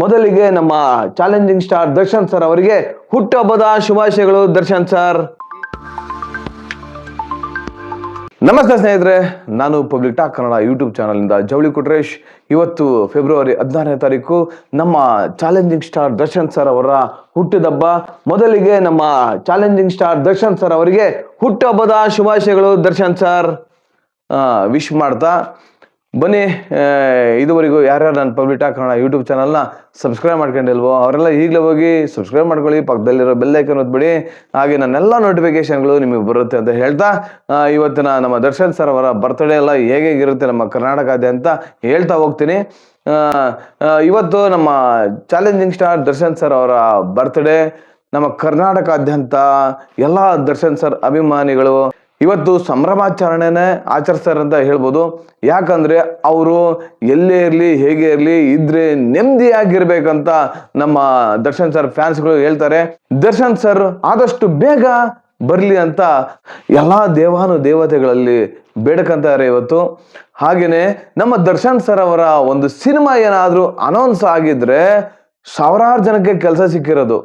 ಮೊದಲಿಗೆ ನಮ್ಮ challenging star Darshan sir ಅವರಿಗೆ ಹುಟ್ಟುಹಬ್ಬದ ಶುಭಾಶಯಗಳು, ದರ್ಶನ್ ಸರ್ ನಮಸ್ತೆ ಸ್ನೇಹಿತರೆ, ನಾನು ಪಬ್ಲಿಕ್ ಟಾಕ್ ಕನ್ನಡ ಯೂಟ್ಯೂಬ್ ಚಾನಲ್ನಿಂದ ಜವಳಿ ಕುಟ್ರೇಶ್. ಇವತ್ತು ಫೆಬ್ರವರಿ ಹದಿನಾರನೇ ತಾರೀಕು, ನಮ್ಮ ಚಾಲೆಂಜಿಂಗ್ ಸ್ಟಾರ್ ದರ್ಶನ್ ಸರ್ ಅವರ ಹುಟ್ಟಿದಬ್ಬ. ಮೊದಲಿಗೆ ನಮ್ಮ ಚಾಲೆಂಜಿಂಗ್ ಸ್ಟಾರ್ ದರ್ಶನ್ ಸರ್ ಅವರಿಗೆ ಹುಟ್ಟುಹಬ್ಬದ ಶುಭಾಶಯಗಳು, ದರ್ಶನ್ ಸರ್ ವಿಶ್ ಮಾಡ್ತಾ. ಬನ್ನಿ ಇದುವರೆಗೂ ಯಾರ್ಯಾರು ನನ್ನ ಪಬ್ಲಿಕ್ ಟಾಕ್ ಕನ್ನಡ ಯೂಟ್ಯೂಬ್ ಚಾನಲ್ನ ಸಬ್ಸ್ಕ್ರೈಬ್ ಮಾಡ್ಕೊಂಡಿಲ್ವೋ, ಅವರೆಲ್ಲ ಈಗಲೇ ಹೋಗಿ ಸಬ್ಸ್ಕ್ರೈಬ್ ಮಾಡ್ಕೊಳ್ಳಿ, ಪಕ್ಕದಲ್ಲಿರೋ ಬೆಲ್ ಐಕನ್ ಒತ್ಬಿಡಿ, ಹಾಗೆ ನನ್ನೆಲ್ಲ ನೋಟಿಫಿಕೇಶನ್ಗಳು ನಿಮಗೆ ಬರುತ್ತೆ ಅಂತ ಹೇಳ್ತಾ ಇವತ್ತಿನ ನಮ್ಮ ದರ್ಶನ್ ಸರ್ ಅವರ ಬರ್ತ್ಡೇ ಎಲ್ಲ ಹೇಗಿರುತ್ತೆ ನಮ್ಮ ಕರ್ನಾಟಕಾದ್ಯಂತ ಹೇಳ್ತಾ ಹೋಗ್ತೀನಿ. ಇವತ್ತು ನಮ್ಮ ಚಾಲೆಂಜಿಂಗ್ ಸ್ಟಾರ್ ದರ್ಶನ್ ಸರ್ ಅವರ ಬರ್ತ್ಡೇ ನಮ್ಮ ಕರ್ನಾಟಕಾದ್ಯಂತ ಎಲ್ಲ ದರ್ಶನ್ ಸರ್ ಅಭಿಮಾನಿಗಳು ಇವತ್ತು ಸಂಭ್ರಮಾಚರಣೆನೇ ಆಚರಿಸ್ತಾರೆ ಅಂತ ಹೇಳ್ಬೋದು. ಯಾಕಂದ್ರೆ ಅವರು ಎಲ್ಲೇ ಇರಲಿ, ಹೇಗೆ ಇರಲಿ, ಇದ್ರೆ ನೆಮ್ಮದಿಯಾಗಿರ್ಬೇಕಂತ ನಮ್ಮ ದರ್ಶನ್ ಸರ್ ಫ್ಯಾನ್ಸ್ಗಳು ಹೇಳ್ತಾರೆ. ದರ್ಶನ್ ಸರ್, ಆದಷ್ಟು ಬೇಗ ಬರಲಿ ಅಂತ ಎಲ್ಲ ದೇವಾನು ದೇವತೆಗಳಲ್ಲಿ ಬೇಡಕಂತಾರೆ ಇವತ್ತು. ಹಾಗೆಯೇ ನಮ್ಮ ದರ್ಶನ್ ಸರ್ ಅವರ ಒಂದು ಸಿನಿಮಾ ಏನಾದರೂ ಅನೌನ್ಸ್ ಆಗಿದ್ರೆ ಸಾವಿರಾರು ಜನಕ್ಕೆ ಕೆಲಸ ಸಿಕ್ಕಿರೋದು.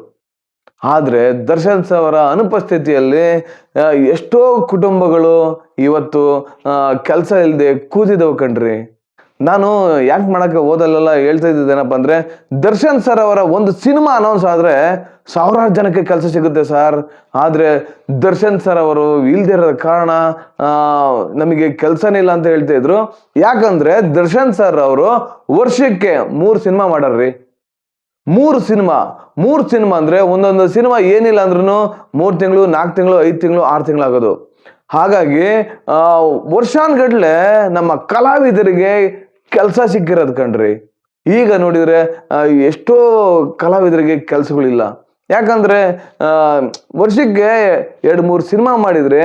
ಆದ್ರೆ ದರ್ಶನ್ ಅವರ ಅನುಪಸ್ಥಿತಿಯಲ್ಲಿ ಎಷ್ಟೋ ಕುಟುಂಬಗಳು ಇವತ್ತು ಕೆಲಸ ಇಲ್ಲದೆ ಕೂತಿದವು ಕಣ್ರಿ. ನಾನು ಯಾಕೆ ಮಾಡೋಕ್ಕೆ ಓದಲ್ಲೆಲ್ಲ ಹೇಳ್ತಾ ಇದ್ದಿದ್ದೇನಪ್ಪ ಅಂದರೆ, ದರ್ಶನ್ ಸರ್ ಅವರ ಒಂದು ಸಿನಿಮಾ ಅನೌನ್ಸ್ ಆದರೆ ಸಾವಿರಾರು ಜನಕ್ಕೆ ಕೆಲಸ ಸಿಗುತ್ತೆ ಸರ್. ಆದರೆ ದರ್ಶನ್ ಸರ್ ಅವರು ಇಲ್ದೇ ಇರೋದ ಕಾರಣ ನಮಗೆ ಕೆಲಸನೇ ಇಲ್ಲ ಅಂತ ಹೇಳ್ತಾ ಇದ್ರು. ಯಾಕಂದರೆ ದರ್ಶನ್ ಸರ್ ಅವರು ವರ್ಷಕ್ಕೆ ಮೂರು ಸಿನಿಮಾ ಮಾಡಾರ್ರಿ. ಮೂರು ಸಿನಿಮಾ ಮೂರು ಸಿನಿಮಾ ಅಂದ್ರೆ ಒಂದೊಂದು ಸಿನಿಮಾ ಏನಿಲ್ಲ ಅಂದ್ರೂ ಮೂರು ತಿಂಗಳು, ನಾಲ್ಕು ತಿಂಗಳು, ಐದು ತಿಂಗಳು, ಆರು ತಿಂಗಳು ಆಗೋದು. ಹಾಗಾಗಿ ವರ್ಷಾನ್ಗಟ್ಲೆ ನಮ್ಮ ಕಲಾವಿದರಿಗೆ ಕೆಲಸ ಸಿಕ್ಕಿರೋದು ಕಣ್ರಿ. ಈಗ ನೋಡಿದ್ರೆ ಎಷ್ಟೋ ಕಲಾವಿದರಿಗೆ ಕೆಲಸಗಳಿಲ್ಲ. ಯಾಕಂದ್ರೆ ವರ್ಷಕ್ಕೆ ಎರಡು, ಮೂರು ಸಿನಿಮಾ ಮಾಡಿದ್ರೆ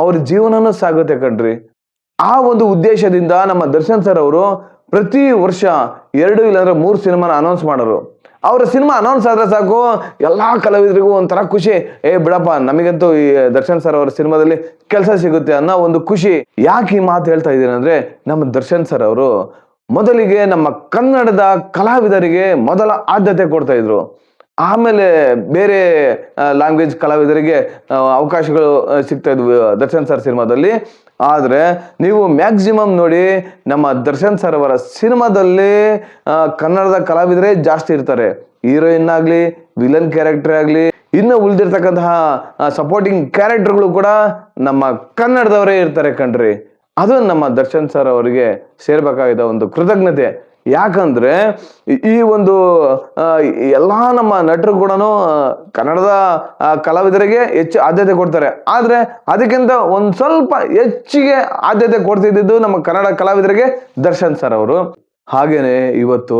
ಅವ್ರ ಜೀವನನೂ ಸಾಗುತ್ತೆ ಕಣ್ರಿ. ಆ ಒಂದು ಉದ್ದೇಶದಿಂದ ನಮ್ಮ ದರ್ಶನ್ ಸರ್ ಅವರು ಪ್ರತಿ ವರ್ಷ ಎರಡು ಇಲ್ಲಾಂದ್ರೆ ಮೂರು ಸಿನಿಮಾನ ಅನೌನ್ಸ್ ಮಾಡೋರು. ಅವರ ಸಿನಿಮಾ ಅನೌನ್ಸ್ ಆದ್ರೆ ಸಾಕು, ಎಲ್ಲಾ ಕಲಾವಿದರಿಗೂ ಒಂಥರ ಖುಷಿ. ಏ, ಬಿಡಪ್ಪ, ನಮಗಂತೂ ಈ ದರ್ಶನ್ ಸರ್ ಅವರ ಸಿನಿಮಾದಲ್ಲಿ ಕೆಲಸ ಸಿಗುತ್ತೆ ಅನ್ನೋ ಒಂದು ಖುಷಿ. ಯಾಕೆ ಈ ಮಾತು ಹೇಳ್ತಾ ಇದ್ದೀನಿ ಅಂದ್ರೆ, ನಮ್ಮ ದರ್ಶನ್ ಸರ್ ಅವರು ಮೊದಲಿಗೆ ನಮ್ಮ ಕನ್ನಡದ ಕಲಾವಿದರಿಗೆ ಮೊದಲ ಆದ್ಯತೆ ಕೊಡ್ತಾ ಇದ್ರು. ಆಮೇಲೆ ಬೇರೆ ಲ್ಯಾಂಗ್ವೇಜ್ ಕಲಾವಿದರಿಗೆ ಅವಕಾಶಗಳು ಸಿಗ್ತಾ ಇದ್ವು ದರ್ಶನ್ ಸರ್ ಸಿನಿಮಾದಲ್ಲಿ. ಆದರೆ ನೀವು ಮ್ಯಾಕ್ಸಿಮಮ್ ನೋಡಿ ನಮ್ಮ ದರ್ಶನ್ ಸರ್ ಅವರ ಸಿನಿಮಾದಲ್ಲಿ ಕನ್ನಡದ ಕಲಾವಿದರೇ ಜಾಸ್ತಿ ಇರ್ತಾರೆ. ಹೀರೋಯಿನ್ ಆಗಲಿ ವಿಲನ್ ಕ್ಯಾರೆಕ್ಟರ್ ಆಗಲಿ, ಇನ್ನು ಉಳಿದಿರ್ತಕ್ಕಂತಹ ಸಪೋರ್ಟಿಂಗ್ ಕ್ಯಾರೆಕ್ಟರ್ಗಳು ಕೂಡ ನಮ್ಮ ಕನ್ನಡದವರೇ ಇರ್ತಾರೆ ಕಣ್ರಿ. ಅದು ನಮ್ಮ ದರ್ಶನ್ ಸರ್ ಅವರಿಗೆ ಸೇರ್ಬೇಕಾಗಿದ್ದ ಒಂದು ಕೃತಜ್ಞತೆ. ಯಾಕಂದ್ರೆ ಈ- ಒಂದು ಎಲ್ಲಾ ನಮ್ಮ ನಟರು ಕೂಡ ಕನ್ನಡದ ಕಲಾವಿದರಿಗೆ ಹೆಚ್ಚು ಆದ್ಯತೆ ಕೊಡ್ತಾರೆ. ಆದ್ರೆ ಅದಕ್ಕಿಂತ ಒಂದ್ ಸ್ವಲ್ಪ ಹೆಚ್ಚಿಗೆ ಆದ್ಯತೆ ಕೊಡ್ತಿದ್ದು ನಮ್ಮ ಕನ್ನಡ ಕಲಾವಿದರಿಗೆ ದರ್ಶನ್ ಸರ್ ಅವರು. ಹಾಗೇನೆ ಇವತ್ತು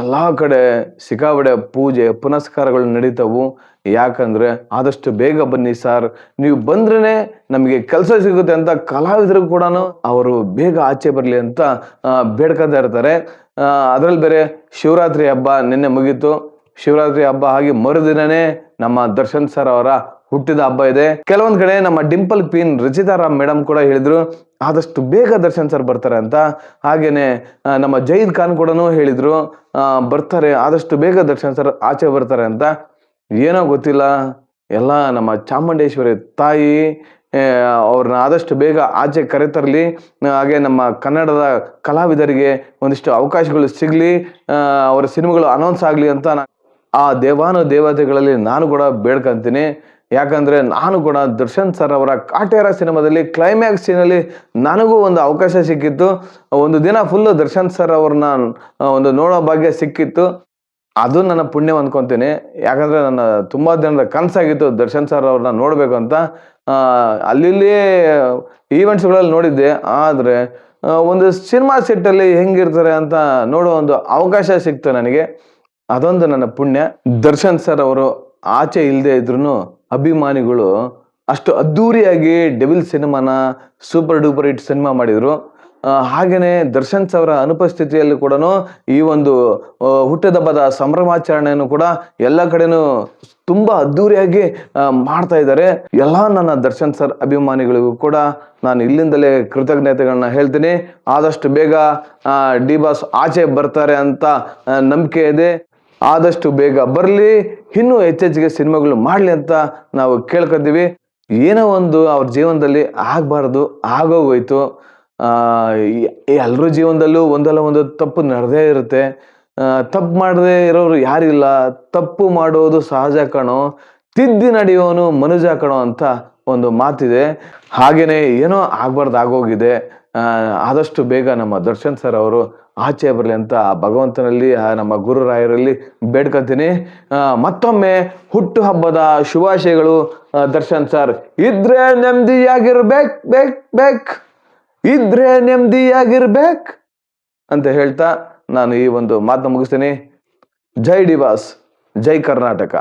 ಎಲ್ಲ ಕಡೆ ಸಿಕ್ಕಾಬಡೆ ಪೂಜೆ, ಪುನಸ್ಕಾರಗಳು ನಡೀತಾವು. ಯಾಕಂದ್ರೆ ಆದಷ್ಟು ಬೇಗ ಬನ್ನಿ ಸರ್. ನೀವು ಬಂದ್ರೇ ನಮಗೆ ಕೆಲಸ ಸಿಗುತ್ತೆ ಅಂತ ಕಲಾವಿದರು ಕೂಡ ಅವರು ಬೇಗ ಆಚೆ ಬರಲಿ ಅಂತ ಬೇಡ್ಕೊತಾ ಇರ್ತಾರೆ. ಅದರಲ್ಲಿ ಬೇರೆ ಶಿವರಾತ್ರಿ ಹಬ್ಬ ನಿನ್ನೆ ಮುಗೀತು. ಶಿವರಾತ್ರಿ ಹಬ್ಬ ಆಗಿ ಮರುದಿನನೇ ನಮ್ಮ ದರ್ಶನ್ ಸರ್ ಅವರ ಹುಟ್ಟಿದ ಹಬ್ಬ ಇದೆ. ಕೆಲವೊಂದ್ ಕಡೆ ನಮ್ಮ dimple queen Rachita Ram madam ಕೂಡ ಹೇಳಿದ್ರು, ಆದಷ್ಟು ಬೇಗ ದರ್ಶನ್ ಸರ್ ಬರ್ತಾರೆ ಅಂತ. ಹಾಗೇನೆ ನಮ್ಮ ಜೈದ್ ಖಾನ್ ಕೂಡ ಹೇಳಿದ್ರು ಬರ್ತಾರೆ, ಆದಷ್ಟು ಬೇಗ ದರ್ಶನ್ ಸರ್ ಆಚೆ ಬರ್ತಾರೆ ಅಂತ. ಏನೋ ಗೊತ್ತಿಲ್ಲ, ಎಲ್ಲ ನಮ್ಮ ಚಾಮುಂಡೇಶ್ವರಿ ತಾಯಿ ಅವ್ರನ್ನ ಆದಷ್ಟು ಬೇಗ ಆಚೆ ಕರೆತರಲಿ. ಹಾಗೆ ನಮ್ಮ ಕನ್ನಡದ ಕಲಾವಿದರಿಗೆ ಒಂದಿಷ್ಟು ಅವಕಾಶಗಳು ಸಿಗಲಿ ಅವರ ಸಿನಿಮಾಗಳು ಅನೌನ್ಸ್ ಆಗಲಿ ಅಂತ ಆ ದೇವಾನು ದೇವತೆಗಳಲ್ಲಿ ನಾನು ಕೂಡ ಬೇಡ್ಕಂತೀನಿ. ಯಾಕಂದ್ರೆ ನಾನು ಕೂಡ ದರ್ಶನ್ ಸರ್ ಅವರ ಕಾಟೇರ ಸಿನಿಮಾದಲ್ಲಿ ಕ್ಲೈಮ್ಯಾಕ್ಸ್ ಸೀನಲ್ಲಿ ನನಗೂ ಒಂದು ಅವಕಾಶ ಸಿಕ್ಕಿತ್ತು. ಒಂದು ದಿನ ಫುಲ್ಲು ದರ್ಶನ್ ಸರ್ ಅವ್ರನ್ನ ಒಂದು ನೋಡೋ ಭಾಗ್ಯ ಸಿಕ್ಕಿತ್ತು. ಅದು ನನ್ನ ಪುಣ್ಯ ಅಂದ್ಕೊತೀನಿ ಯಾಕಂದರೆ ನನ್ನ ತುಂಬ ದಿನದ ಕನಸಾಗಿತ್ತು ದರ್ಶನ್ ಸರ್ ಅವ್ರನ್ನ ನೋಡಬೇಕು ಅಂತ. ಅಲ್ಲಿ ಈವೆಂಟ್ಸ್ಗಳಲ್ಲಿ ನೋಡಿದ್ದೆ. ಆದರೆ ಒಂದು ಸಿನಿಮಾ ಸೆಟ್ಟಲ್ಲಿ ಹೆಂಗಿರ್ತಾರೆ ಅಂತ ನೋಡೋ ಒಂದು ಅವಕಾಶ ಸಿಕ್ತು ನನಗೆ. ಅದೊಂದು ನನ್ನ ಪುಣ್ಯ. ದರ್ಶನ್ ಸರ್ ಅವರು ಆಚೆ ಇಲ್ಲದೆ ಇದ್ರು ಅಭಿಮಾನಿಗಳು ಅಷ್ಟು ಅದ್ಧೂರಿಯಾಗಿ ಡೆವಿಲ್ ಸಿನಿಮಾನ ಸೂಪರ್ ಡೂಪರ್ ಹಿಟ್ ಸಿನಿಮಾ ಮಾಡಿದರು. ಹಾಗೆಯೇ ದರ್ಶನ್ ಅವರ ಅನುಪಸ್ಥಿತಿಯಲ್ಲಿ ಕೂಡ ಈ ಒಂದು ಹುಟ್ಟದಬ್ಬದ ಸಂಭ್ರಮಾಚರಣೆಯನ್ನು ಕೂಡ ಎಲ್ಲ ಕಡೆನೂ ತುಂಬ ಅದ್ದೂರಿಯಾಗಿ ಆ, ಮಾಡ್ತಾ ಇದ್ದಾರೆ. ಎಲ್ಲ ನನ್ನ ದರ್ಶನ್ ಸರ್ ಅಭಿಮಾನಿಗಳಿಗೂ ಕೂಡ ನಾನು ಇಲ್ಲಿಂದಲೇ ಕೃತಜ್ಞತೆಗಳನ್ನ ಹೇಳ್ತೀನಿ. ಆದಷ್ಟು ಬೇಗ ಡಿ ಬಾಸ್ ಆಚೆ ಬರ್ತಾರೆ ಅಂತ ನಂಬಿಕೆ ಇದೆ. ಆದಷ್ಟು ಬೇಗ ಬರಲಿ, ಇನ್ನೂ ಹೆಚ್ಚೆಚ್ಚಿಗೆ ಸಿನಿಮಾಗಳು ಮಾಡಲಿ ಅಂತ ನಾವು ಕೇಳ್ಕೊತೀವಿ. ಏನೋ ಒಂದು ಅವ್ರ ಜೀವನದಲ್ಲಿ ಆಗಬಾರ್ದು, ಆಗೋಗೋಯ್ತು. ಎಲ್ಲರೂ ಜೀವನದಲ್ಲೂ ಒಂದಲ್ಲ ಒಂದು ತಪ್ಪು ನಡೆದೇ ಇರುತ್ತೆ. ತಪ್ಪು ಮಾಡದೇ ಇರೋರು ಯಾರಿಲ್ಲ. ತಪ್ಪು ಮಾಡೋದು ಸಹಜ ಕಣೋ. ತಿದ್ದಿ ನಡೆಯೋನು ಮನುಜ ಕಣೋ ಅಂತ ಒಂದು ಮಾತಿದೆ. ಹಾಗೇನೆ ಏನೋ ಆಗ್ಬಾರ್ದು, ಆಗೋಗಿದೆ. ಆದಷ್ಟು ಬೇಗ ನಮ್ಮ ದರ್ಶನ್ ಸರ್ ಅವರು ಆಚೆ ಬರಲಿ ಅಂತ ಭಗವಂತನಲ್ಲಿ ನಮ್ಮ ಗುರುರಾಯರಲ್ಲಿ ಬೇಡ್ಕೊತೀನಿ. ಮತ್ತೊಮ್ಮೆ ಹುಟ್ಟು ಹಬ್ಬದ ಶುಭಾಶಯಗಳು ದರ್ಶನ್ ಸರ್. ಇದ್ರೆ ನೆಮ್ಮದಿಯಾಗಿರ್ಬೇಕ್, ಬೇಕ್ ಬೇಕ್. ಇದ್ರೆ ನೆಮ್ಮದಿಯಾಗಿರ್ಬೇಕ್ ಅಂತ ಹೇಳ್ತಾ ನಾನು ಈ ಒಂದು ಮಾತು ಮುಗಿಸ್ತೀನಿ. ಜೈ ಡಿವಾಸ್, ಜೈ ಕರ್ನಾಟಕ.